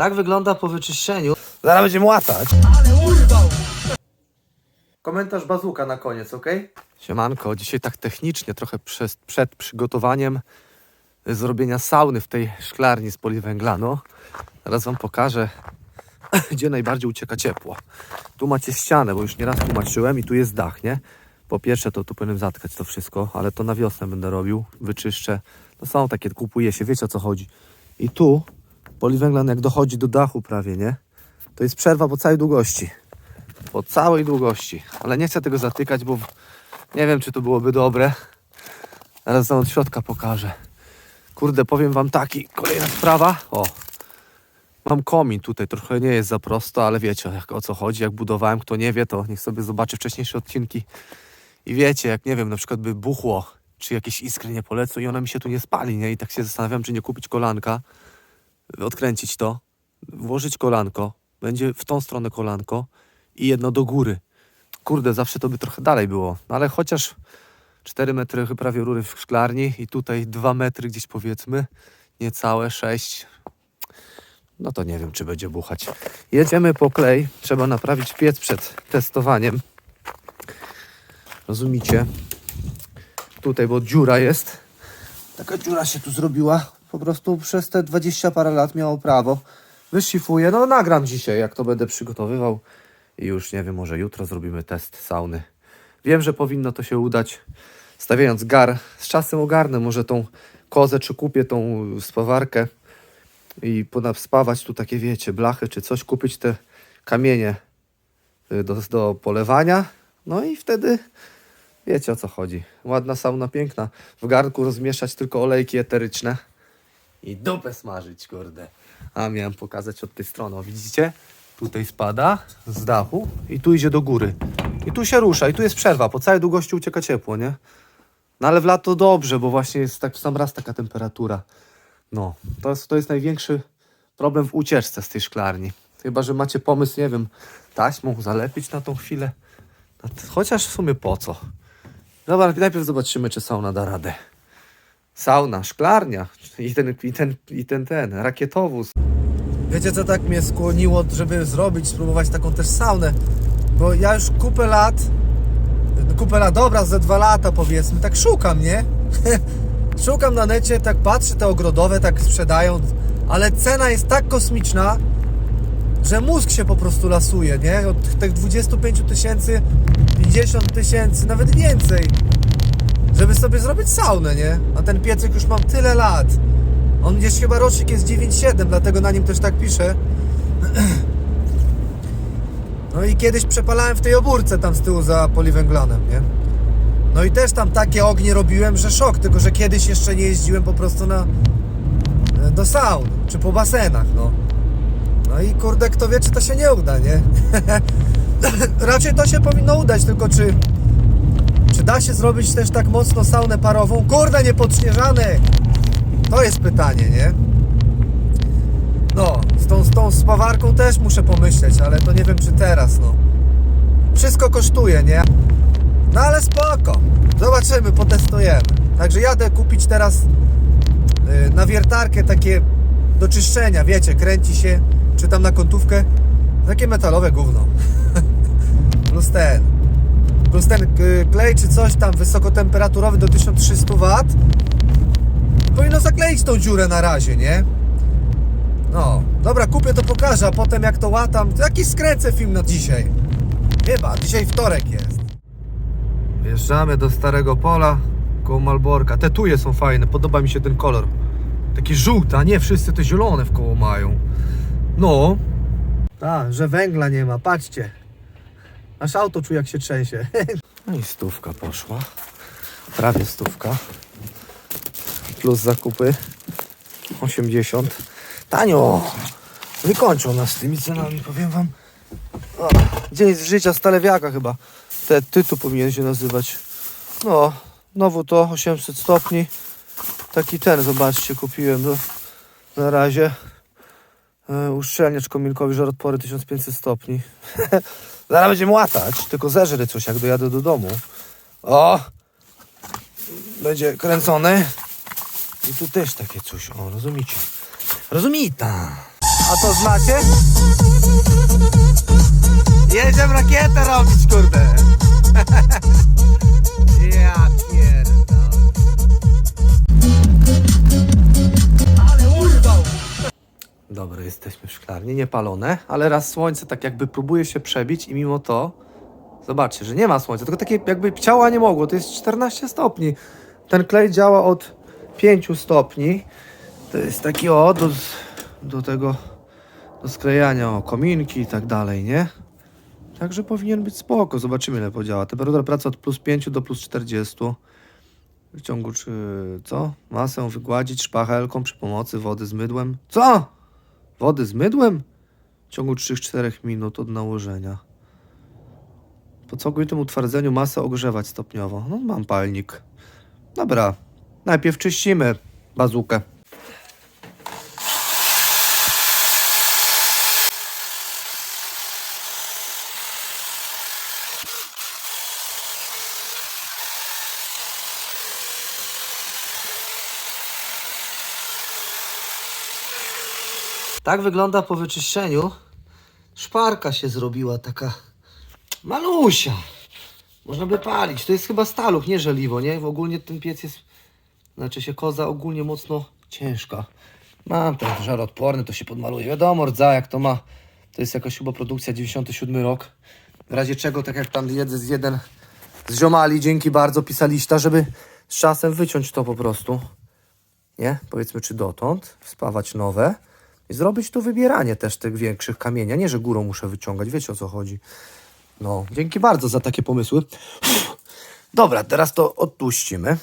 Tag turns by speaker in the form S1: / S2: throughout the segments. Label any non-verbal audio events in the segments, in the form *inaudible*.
S1: Tak wygląda po wyczyszczeniu. Zaraz będziemy łatać. Komentarz bazuka na koniec, ok? Siemanko, dzisiaj tak technicznie, trochę przed, przed przygotowaniem zrobienia sauny w tej szklarni z poliwęglanu. Teraz wam pokażę, *clears throat* gdzie najbardziej ucieka ciepło. Tu macie ścianę, bo już nieraz tłumaczyłem i tu jest dach, nie? Po pierwsze to tu powinienem zatkać to wszystko, ale to na wiosnę będę robił, wyczyszczę. To są takie, kupuje się, wiecie o co chodzi. I tu poliwęglan jak dochodzi do dachu prawie, nie? To jest przerwa po całej długości. Po całej długości. Ale nie chcę tego zatykać, bo nie wiem, czy to byłoby dobre. Zaraz wam od środka pokażę. Kurde, powiem wam taki, kolejna sprawa. O, mam komin tutaj, trochę nie jest za prosto, ale wiecie jak, o co chodzi. Jak budowałem, kto nie wie, to niech sobie zobaczy wcześniejsze odcinki. I wiecie, jak nie wiem, na przykład by buchło, czy jakieś iskry nie polecą i ona mi się tu nie spali, nie? I tak się zastanawiam, czy nie kupić kolanka, odkręcić to, włożyć kolanko, będzie w tą stronę kolanko i jedno do góry. Kurde, zawsze to by trochę dalej było, no ale chociaż 4 metry prawie rury w szklarni i tutaj 2 metry gdzieś powiedzmy, niecałe 6. No to nie wiem, czy będzie buchać. Jedziemy po klej. Trzeba naprawić piec przed testowaniem. Rozumicie? Tutaj, bo dziura jest. Taka dziura się tu zrobiła. Po prostu przez te 20 parę lat miało prawo. Wyszifuję. No nagram dzisiaj, jak to będę przygotowywał. I już nie wiem, może jutro zrobimy test sauny. Wiem, że powinno to się udać. Stawiając gar, z czasem ogarnę może tą kozę, czy kupię tą spawarkę i spawać tu takie, wiecie, blachy czy coś, kupić te kamienie y, do, do polewania. No i wtedy wiecie o co chodzi. Ładna sauna, piękna. W garnku rozmieszać tylko olejki eteryczne i dupę smażyć, kurde. A miałem pokazać od tej strony, widzicie? Tutaj spada z dachu i tu idzie do góry. I tu się rusza i tu jest przerwa, po całej długości ucieka ciepło, nie? No ale w lato dobrze, bo właśnie jest tak sam raz taka temperatura. No, to jest, to jest największy problem w ucieczce z tej szklarni. Chyba, że macie pomysł, nie wiem, taśmą zalepić na tą chwilę. Chociaż w sumie po co? Dobra, najpierw zobaczymy, czy sauna da radę. Sauna, szklarnia i ten, i ten, i ten, ten, rakietowóz. Wiecie, co tak mnie skłoniło, żeby zrobić, spróbować taką też saunę? Bo ja już kupę lat, kupę lat, dobra, ze dwa lata powiedzmy, tak szukam, nie? *laughs* szukam na necie, tak patrzę, te ogrodowe tak sprzedają, ale cena jest tak kosmiczna, że mózg się po prostu lasuje, nie? Od tych 25 tysięcy, 50 tysięcy, nawet więcej, żeby sobie zrobić saunę, nie? A ten piecyk już mam tyle lat. On gdzieś chyba rocznik jest 9,7, dlatego na nim też tak piszę. *clears throat* No i kiedyś przepalałem w tej obórce tam z tyłu za poliwęglanem, nie? No i też tam takie ognie robiłem, że szok, tylko że kiedyś jeszcze nie jeździłem po prostu na e, do saun, czy po basenach, no. No i kurde, kto wie, czy to się nie uda, nie? *laughs* Raczej to się powinno udać, tylko czy czy da się zrobić też tak mocno saunę parową? Kurde, niepodśnieżany! To jest pytanie, nie? No, z tą, z tą spawarką też muszę pomyśleć, ale to nie wiem czy teraz, no. Wszystko kosztuje, nie? No ale spoko. Zobaczymy, potestujemy. Także jadę kupić teraz yy, na wiertarkę takie do czyszczenia, wiecie, kręci się, czy tam na kątówkę. Takie metalowe gówno. *laughs* Plus ten. Plus ten y, klej czy coś tam wysokotemperaturowy do 1300 W. Powinno zakleić tą dziurę na razie, nie? No, dobra, kupię to pokażę, a potem jak to łatam, to jakiś skręcę film na dzisiaj. Chyba, dzisiaj wtorek jest. Wjeżdżamy do Starego Pola koło Malborka. Te tuje są fajne, podoba mi się ten kolor. Taki żółty, a nie wszyscy te zielone w koło mają. No. Tak, że węgla nie ma, patrzcie. Aż auto czuję jak się trzęsie. *laughs* No i stówka poszła. Prawie stówka. Plus zakupy 80. Tanio! Wykończą nas tymi cenami, powiem wam. O, dzień z życia stalewiaka chyba. Te tytuł powinien się nazywać. No, znowu to 800 stopni. Taki ten, zobaczcie, kupiłem do, na razie. E, uszczelniacz kominku, żar odpory 1500 stopni. *laughs* Zaraz będziemy łatać, tylko zeżrę coś, jak dojadę do domu. O! Będzie kręcony. I tu też takie coś, o, rozumiecie? Rozumita. A to znacie? Jedziemy rakietę robić, kurde. *laughs* ja Dobra, jesteśmy w szklarni, niepalone, ale raz słońce tak jakby próbuje się przebić i mimo to zobaczcie, że nie ma słońca, tylko takie jakby ciała nie mogło, to jest 14 stopni. Ten klej działa od 5 stopni. To jest taki o, do, do tego, do sklejania o kominki i tak dalej, nie? Także powinien być spoko, zobaczymy ile podziała. Temperatura pracy od plus 5 do plus 40. W ciągu czy co? Masę wygładzić szpachelką przy pomocy wody z mydłem. Co? Wody z mydłem? W ciągu 3-4 minut od nałożenia. Po całkowitym utwardzeniu masę ogrzewać stopniowo. No mam palnik. Dobra. Najpierw czyścimy bazukę. Tak wygląda po wyczyszczeniu. Szparka się zrobiła taka malusia. Można by palić. To jest chyba staluch, nie żeliwo, nie? W ogólnie ten piec jest, znaczy się koza ogólnie mocno ciężka. Mam ten żaroodporny, to się podmaluje. Wiadomo, rdza jak to ma. To jest jakaś chyba produkcja 97 rok. W razie czego, tak jak tam jeden z jeden z ziomali, dzięki bardzo pisaliście, żeby z czasem wyciąć to po prostu nie? Powiedzmy, czy dotąd, spawać nowe i zrobić tu wybieranie też tych większych kamienia. Nie, że górą muszę wyciągać, wiecie o co chodzi. No, dzięki bardzo za takie pomysły. Dobra, teraz to odpuścimy.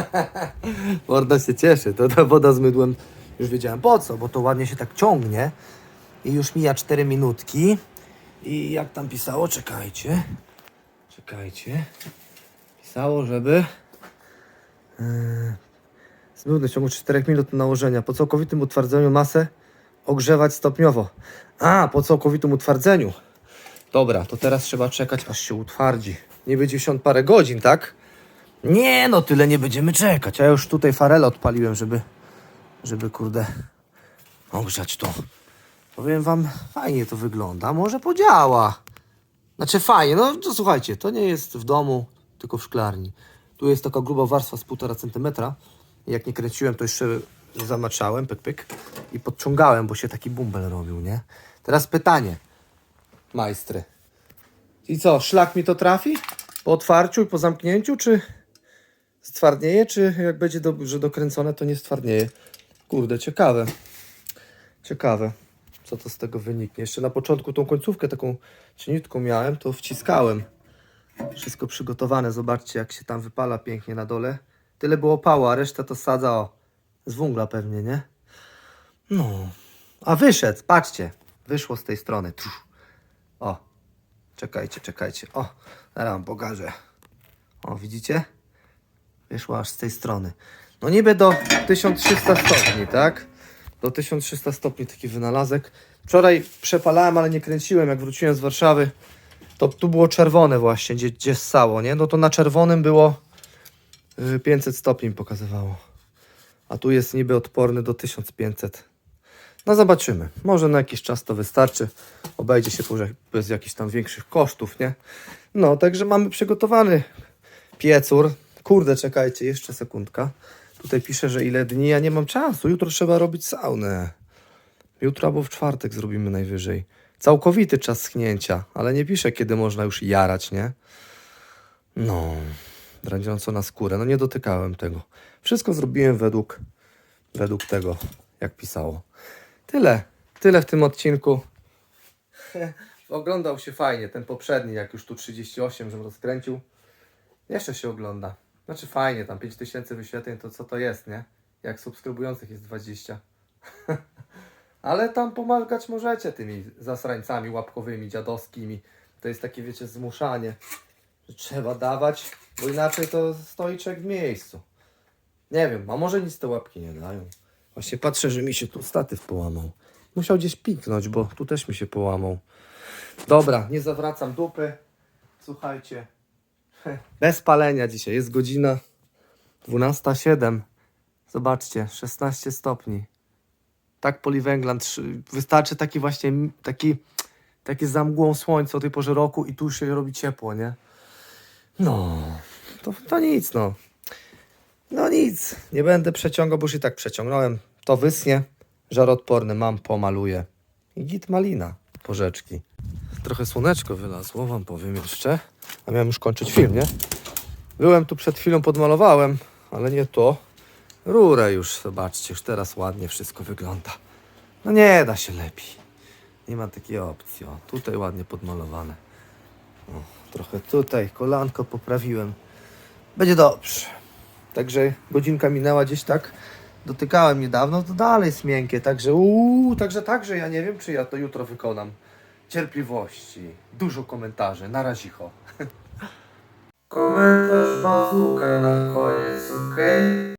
S1: *laughs* Morda się cieszy, to ta woda z mydłem już wiedziałem po co, bo to ładnie się tak ciągnie i już mija 4 minutki i jak tam pisało, czekajcie, czekajcie, pisało, żeby yy, zmyłny w ciągu 4 minut nałożenia po całkowitym utwardzeniu masę ogrzewać stopniowo. A, po całkowitym utwardzeniu. Dobra, to teraz trzeba czekać, aż się utwardzi. Niby 90 parę godzin, tak? Nie, no tyle nie będziemy czekać. Ja już tutaj farelę odpaliłem, żeby, żeby kurde ogrzać to. Powiem wam, fajnie to wygląda. Może podziała. Znaczy fajnie, no to słuchajcie, to nie jest w domu, tylko w szklarni. Tu jest taka gruba warstwa z 1,5 centymetra. Jak nie kręciłem, to jeszcze zamaczałem, pyk, pyk. I podciągałem, bo się taki bumbel robił, nie? Teraz pytanie, majstry. I co, szlak mi to trafi? Po otwarciu i po zamknięciu, czy stwardnieje, czy jak będzie dobrze dokręcone, to nie stwardnieje? Kurde, ciekawe. Ciekawe, co to z tego wyniknie. Jeszcze na początku tą końcówkę taką cieniutką miałem, to wciskałem. Wszystko przygotowane, zobaczcie jak się tam wypala pięknie na dole. Tyle było pała, a reszta to sadza, o, z węgla pewnie, nie? No, a wyszedł, patrzcie, wyszło z tej strony. O, czekajcie, czekajcie, o, zaraz wam pokażę. O, widzicie? Wyszła aż z tej strony. No niby do 1300 stopni, tak? Do 1300 stopni taki wynalazek. Wczoraj przepalałem, ale nie kręciłem. Jak wróciłem z Warszawy, to tu było czerwone właśnie, gdzie, gdzie ssało, nie? No to na czerwonym było y, 500 stopni pokazywało. A tu jest niby odporny do 1500. No zobaczymy. Może na jakiś czas to wystarczy. Obejdzie się może bez jakichś tam większych kosztów, nie? No, także mamy przygotowany piecór. Kurde, czekajcie, jeszcze sekundka. Tutaj pisze, że ile dni, ja nie mam czasu. Jutro trzeba robić saunę. Jutro albo w czwartek zrobimy najwyżej. Całkowity czas schnięcia, ale nie pisze, kiedy można już jarać, nie? No, dręcząco na skórę. No nie dotykałem tego. Wszystko zrobiłem według, według tego, jak pisało. Tyle. Tyle w tym odcinku. *laughs* Oglądał się fajnie, ten poprzedni, jak już tu 38, żebym rozkręcił. Jeszcze się ogląda. Znaczy fajnie, tam 5000 wyświetleń, to co to jest, nie? Jak subskrybujących jest 20. *laughs* Ale tam pomagać możecie tymi zasrańcami łapkowymi, dziadowskimi. To jest takie, wiecie, zmuszanie. Że trzeba dawać, bo inaczej to stoi czek w miejscu. Nie wiem, a może nic te łapki nie dają. Właśnie patrzę, że mi się tu statyw połamał. Musiał gdzieś piknąć, bo tu też mi się połamał. Dobra, nie zawracam dupy. Słuchajcie. Bez palenia dzisiaj. Jest godzina 12.07. Zobaczcie, 16 stopni. Tak poliwęglan. trzy- Wystarczy taki właśnie, taki, takie za mgłą słońce o tej porze roku i tu się robi ciepło, nie? No, to, to nic, no. No nic, nie będę przeciągał, bo już i tak przeciągnąłem. To wysnie, żaroodporny mam, pomaluję. I git malina, porzeczki. Trochę słoneczko wylazło, wam powiem jeszcze. A miałem już kończyć film, nie? Byłem tu przed chwilą, podmalowałem, ale nie to. Rurę już, zobaczcie, już teraz ładnie wszystko wygląda. No nie da się lepiej. Nie ma takiej opcji. O, tutaj ładnie podmalowane. O, trochę tutaj, kolanko poprawiłem. Będzie dobrze. Także godzinka minęła gdzieś tak. Dotykałem niedawno, to dalej jest miękkie. Także uuu, także, także ja nie wiem, czy ja to jutro wykonam. Cierpliwości, dużo komentarzy, na razicho. Komentarz bazooka na koniec, okej?